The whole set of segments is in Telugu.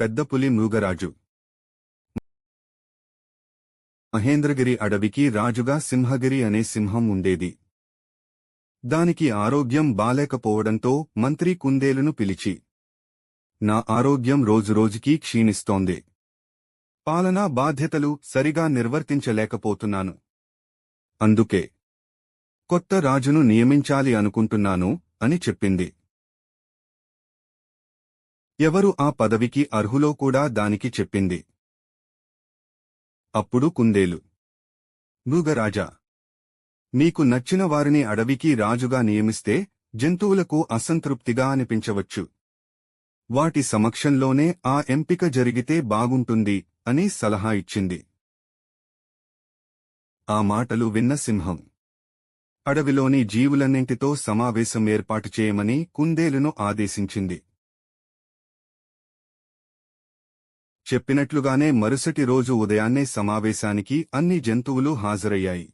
పెద్దపులి మృగరాజు. మహేంద్రగిరి అడవికి రాజుగా సింహగిరి అనే సింహం ఉండేది. దానికి ఆరోగ్యం బాలేకపోవడంతో మంత్రి కుందేలును పిలిచి నా ఆరోగ్యం రోజురోజుకీ క్షీణిస్తోంది. పాలనా బాధ్యతలు సరిగా నిర్వర్తించలేకపోతున్నాను. అందుకే కొత్త రాజును నియమించాలి అనుకుంటున్నాను అని చెప్పింది. ఎవరు ఆ పదవికి అర్హులో కూడా దానికి చెప్పింది. అప్పుడు కుందేలు మృగరాజా మీకు నచ్చిన వారిని అడవికి రాజుగా నియమిస్తే జంతువులకు అసంతృప్తిగా అనిపించవచ్చు. వాటి సమక్షంలోనే ఆ ఎంపిక జరిగితే బాగుంటుంది అని సలహా ఇచ్చింది. ఆ మాటలు విన్న సింహం అడవిలోని జీవులన్నింటితో సమావేశం ఏర్పాటు చేయమని కుందేలును ఆదేశించింది. చెప్పినట్లుగానే మరుసటి రోజు ఉదయాన్నే సమావేశానికి అన్ని జంతువులు హాజరయ్యాయి.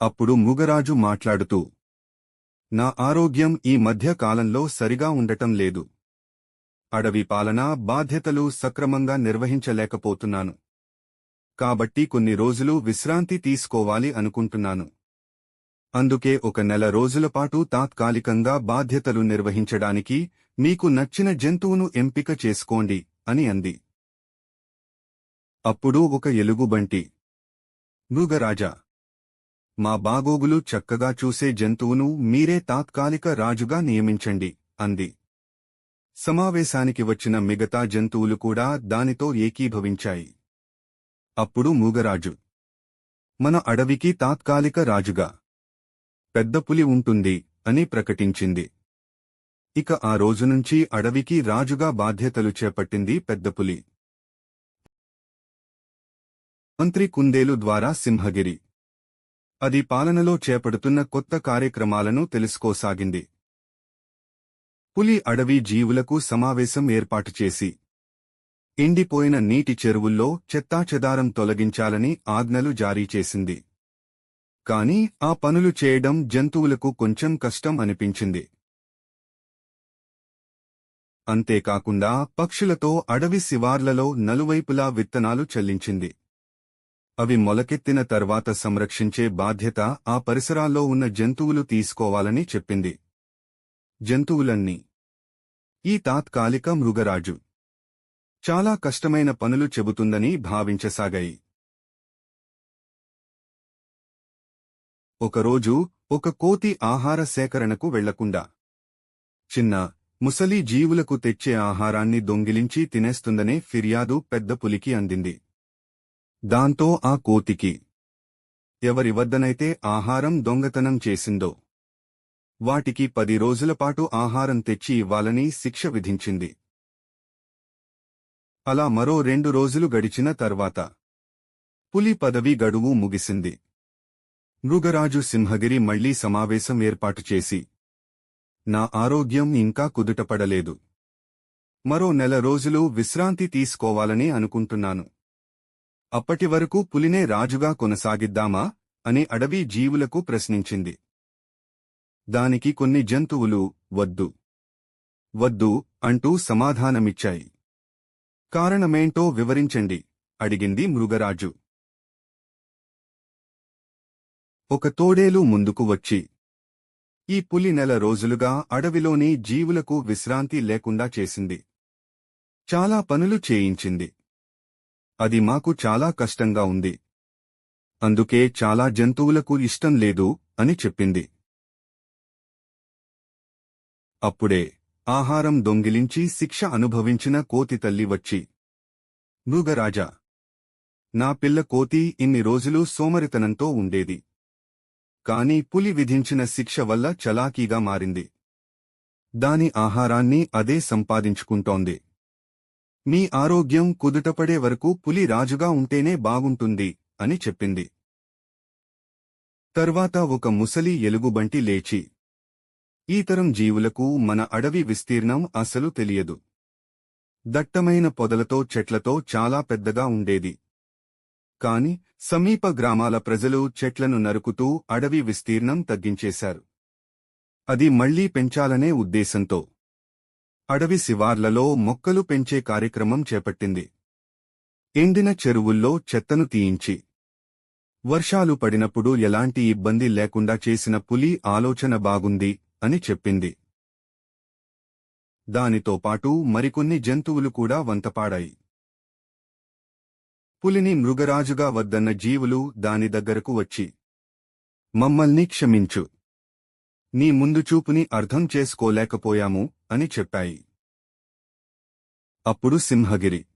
అప్పుడు మూగరాజు మాట్లాడుతూ నా ఆరోగ్యం ఈ మధ్య కాలంలో సరిగా ఉండటం లేదు. అడవి పాలన బాధ్యతలు సక్రమంగా నిర్వహించలేకపోతున్నాను. కాబట్టి కొన్ని రోజులు విశ్రాంతి తీసుకోవాలి అనుకుంటున్నాను. అందుకే ఒక నెల రోజులపాటు తాత్కాలికంగా బాధ్యతలు నిర్వహించడానికి మీకు నచ్చిన జంతువును ఎంపిక చేసుకోండి అని అంది. అప్పుడు ఒక ఎలుగుబంటి. మృగరాజా! మా బాగోగులు చక్కగా చూసే జంతువును మీరే తాత్కాలిక రాజుగా నియమించండి అంది. సమావేశానికి వచ్చిన మిగతా జంతువులు కూడా దానితో ఏకీభవించాయి. అప్పుడు మూగరాజు! మన అడవికి తాత్కాలిక రాజుగా పెద్ద పులి ఉంటుంది అని ప్రకటించింది. ఇక ఆ రోజు నుంచి అడవికి రాజుగా బాధ్యతలు చేపట్టింది పెద్దపులి మంత్రి కుందేలు ద్వారా సింహగిరి. అది పాలనలో చేపడుతున్న కొత్త కార్యక్రమాలను తెలుసుకోసాగింది. పులి అడవి జీవులకు సమావేశం ఏర్పాటు చేసి ఎండిపోయిన నీటి చెరువుల్లో చెత్తాచెదారం తొలగించాలని ఆజ్ఞలు జారీ చేసింది. కాని ఆ పనులు చేయడం జంతువులకు కొంచెం కష్టం అనిపించింది. అంతేకాకుండా పక్షులతో అడవి శివార్లలో నలువైపులా విత్తనాలు చెల్లించింది. అవి మొలకెత్తిన తర్వాత సంరక్షించే బాధ్యత ఆ పరిసరాల్లో ఉన్న జంతువులు తీసుకోవాలని చెప్పింది. జంతువులన్నీ. ఈ తాత్కాలిక మృగరాజు. చాలా కష్టమైన పనులు చెబుతుందని భావించసాగాయి. ఒకరోజు ఒక కోతి ఆహార సేకరణకు వెళ్ళకుండా. చిన్న ముసలి జీవులకు తెచ్చే ఆహారాన్ని దొంగిలించి తినేస్తుందనే ఫిర్యాదు పెద్ద పులికి అందింది. దాంతో ఆ కోతికి ఎవరి వద్దనైతే ఆహారం దొంగతనం చేసిందో వాటికి పది రోజులపాటు ఆహారం తెచ్చి ఇవ్వాలని శిక్ష విధించింది. అలా మరో రెండు రోజులు గడిచిన తర్వాత పులి పదవి గడువు ముగిసింది. మృగరాజు సింహగిరి మళ్ళీ సమావేశం ఏర్పాటు చేసి నా ఆరోగ్యం ఇంకా కుదుటపడలేదు. మరో నెల రోజులు విశ్రాంతి తీసుకోవాలని అనుకుంటున్నాను. అప్పటి వరకు పులినే రాజుగా కొనసాగిద్దామా? అని అడవి జీవులకు ప్రశ్నించింది. దానికి కొన్ని జంతువులు వద్దు. వద్దు అంటూ సమాధానమిచ్చాయి. కారణమేంటో వివరించండి అడిగింది మృగరాజు. ఒక తోడేలు ముందుకు వచ్చి ఈ పులి నెల రోజులుగా అడవిలోని జీవులకు విశ్రాంతి లేకుండా చేసింది. చాలా పనులు చేయించింది. అది మాకు చాలా కష్టంగా ఉంది. అందుకే చాలా జంతువులకు ఇష్టం లేదు అని చెప్పింది. అప్పుడే ఆహారం దొంగిలించి శిక్ష అనుభవించిన కోతి తల్లి వచ్చి మృగరాజా నా పిల్ల కోతి ఇన్ని రోజులు సోమరితనంతో ఉండేది. కాని పులి విధించిన శిక్ష వల్ల చలాకీగా మారింది. దాని ఆహారాన్ని అదే సంపాదించుకుంటోంది. మీ ఆరోగ్యం కుదుటపడే వరకు పులి రాజుగా ఉంటేనే బాగుంటుంది అని చెప్పింది. తర్వాత ఒక ముసలి ఎలుగుబంటి లేచి ఈతరం జీవులకు మన అడవి విస్తీర్ణం అసలు తెలియదు. దట్టమైన పొదలతో చెట్లతో చాలా పెద్దగా ఉండేది. కాని సమీప గ్రామాల ప్రజలు చెట్లను నరుకుతూ అడవి విస్తీర్ణం తగ్గించేశారు. అది మళ్ళీ పెంచాలనే ఉద్దేశంతో. అడవి శివార్లలో మొక్కలు పెంచే కార్యక్రమం చేపట్టింది. ఎండిన చెరువుల్లో చెత్తను తీయించి వర్షాలు పడినప్పుడు ఎలాంటి ఇబ్బంది లేకుండా చేసిన పులి ఆలోచన బాగుంది అని చెప్పింది. దానితో పాటు మరికొన్ని జంతువులు కూడా వంతపాడాయి. పులిని మృగరాజుగా వద్దన్న జీవులు దాని దగ్గరకు వచ్చి మమ్మల్ని క్షమించు. నీ ముందు చూపుని అర్థం చేసుకోలేకపోయాము అని చెప్పాయి. అప్పుడు సింహగిరి.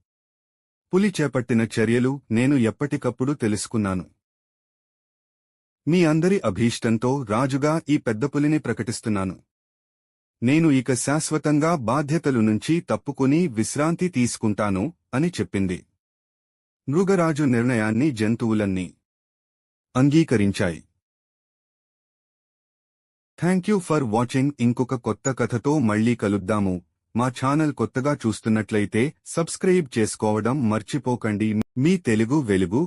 పులి చేపట్టిన చర్యలు నేను ఎప్పటికప్పుడు తెలుసుకున్నాను. మీ అందరి అభీష్టంతో రాజుగా ఈ పెద్ద పులిని ప్రకటిస్తున్నాను. నేను ఇక శాశ్వతంగా బాధ్యతలు నుంచి తప్పుకుని విశ్రాంతి తీసుకుంటాను అని చెప్పింది. మృగరాజు నిర్ణయాన్ని జంతువులన్నీ అంగీకరించాయి. థ్యాంక్ యూ ఫర్ వాచింగ్ ఇంకొక కొత్త కథతో మళ్ళీ కలుద్దాము. మా ఛానల్ కొత్తగా చూస్తున్నట్లయితే సబ్స్క్రైబ్ చేసుకోవడం మర్చిపోకండి. మీ తెలుగు వెలుగు.